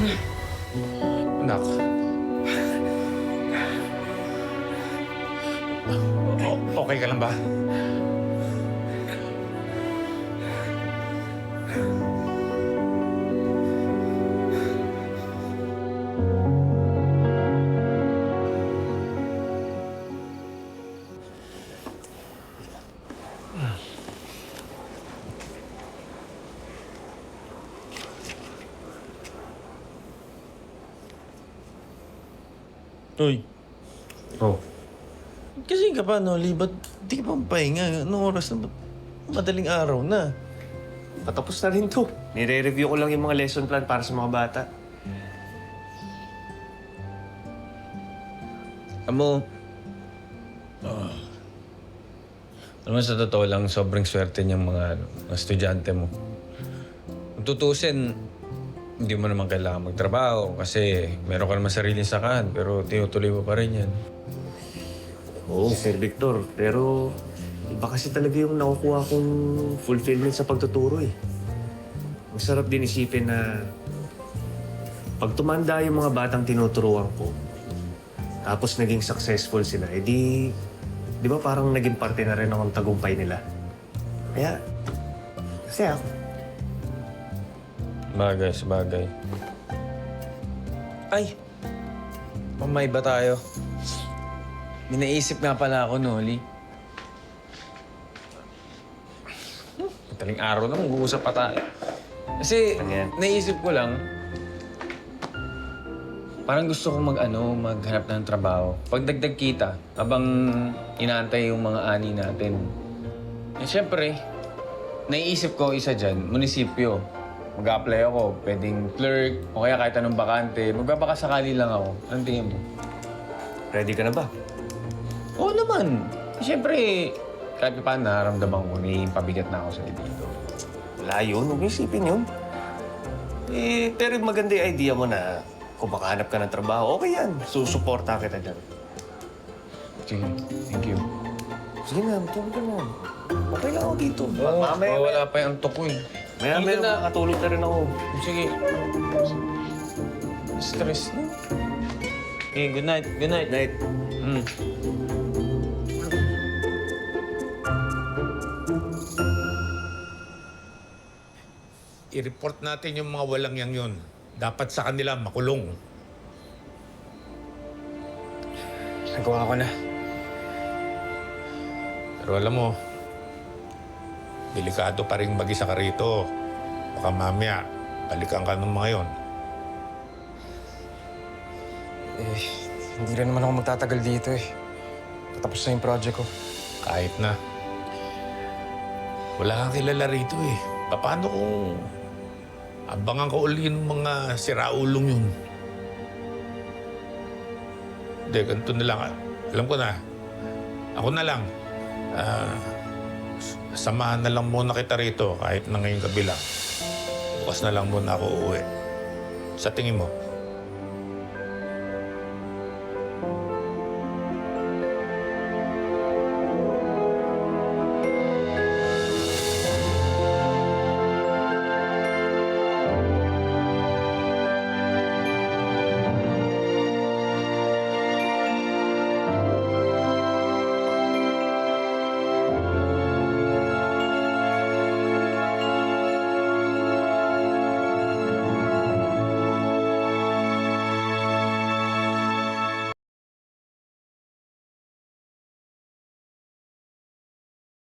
Anak. O- okay ka lang ba? Uy, Oh. kasi ka pa, Noli? Ba't di ka pa pahinga? Anong oras na? Ba't madaling araw na? Patapos na rin to. Nire-review ko lang yung mga lesson plan para sa mga bata. Amo, oh, alam mo, sa totoo lang, sobrang swerte niyang mga, ano, mga estudyante mo. Kung tutusin, hindi mo naman kailangan magtrabaho kasi meron ka naman sariling sakahan pero tinutuloy mo pa rin yan. Oo, Sir Victor. Pero iba kasi talaga yung nakukuha kong fulfillment sa pagtuturo eh. Masarap din isipin na pag tumanda yung mga batang tinuturuan ko, tapos naging successful sila, edi, di ba parang naging parte na rin akong tagumpay nila? Kaya, kasi ako. Bagay, sa bagay. Ay! Mamay ba tayo? May naisip nga pala ako, Noli. Mataling araw na, mag-uusap pa tayo. Kasi, Ano yan? naisip ko lang, parang gusto kong mag-ano, maghanap ng trabaho. Pagdagdag kita, habang inaantay yung mga ani natin. Eh, syempre, naiisip ko isa dyan, munisipyo. Mag-apply ako, pwedeng clerk, o kaya kahit anong bakante. Magbabakasakali lang ako. Anong tingin mo? Ready ka na ba? Oo naman. Siyempre, kahit pa paano nararamdaman ko, may pabigat na ako sa dito. Wala yun. Huwag isipin yun. Eh, pero maganda yung idea mo na kung makahanap ka ng trabaho, okay yan. Susuporta kita dyan. Sige, thank you. Sige na, matulog ka na. Okay lang ako dito. Oo, mamaya, wala pa yung antok ko eh. Maya, Dito maya, na. makatulog na rin ako. Sige. Stress na. Okay, good night. Good night. Night. Mm. I-report natin yung mga walang yang yun. Dapat sa kanila makulong. Nagawa ko na. Pero alam mo, delikado pa rin mag-isa ka rito. Baka mamaya, balikan ka ng mga yon. Eh, hindi rin naman ako magtatagal dito eh. Tatapos na yung project ko. Kahit na. Wala kang kilala rito eh. Paano kung abangan ko uli ng mga siraulong yun? Hindi, ganito na lang. Alam ko na. Ako na lang. Ah, samahan na lang muna kita rito kahit na ngayong gabi lang. Bukas na lang muna ako uuwi. Sa tingin mo,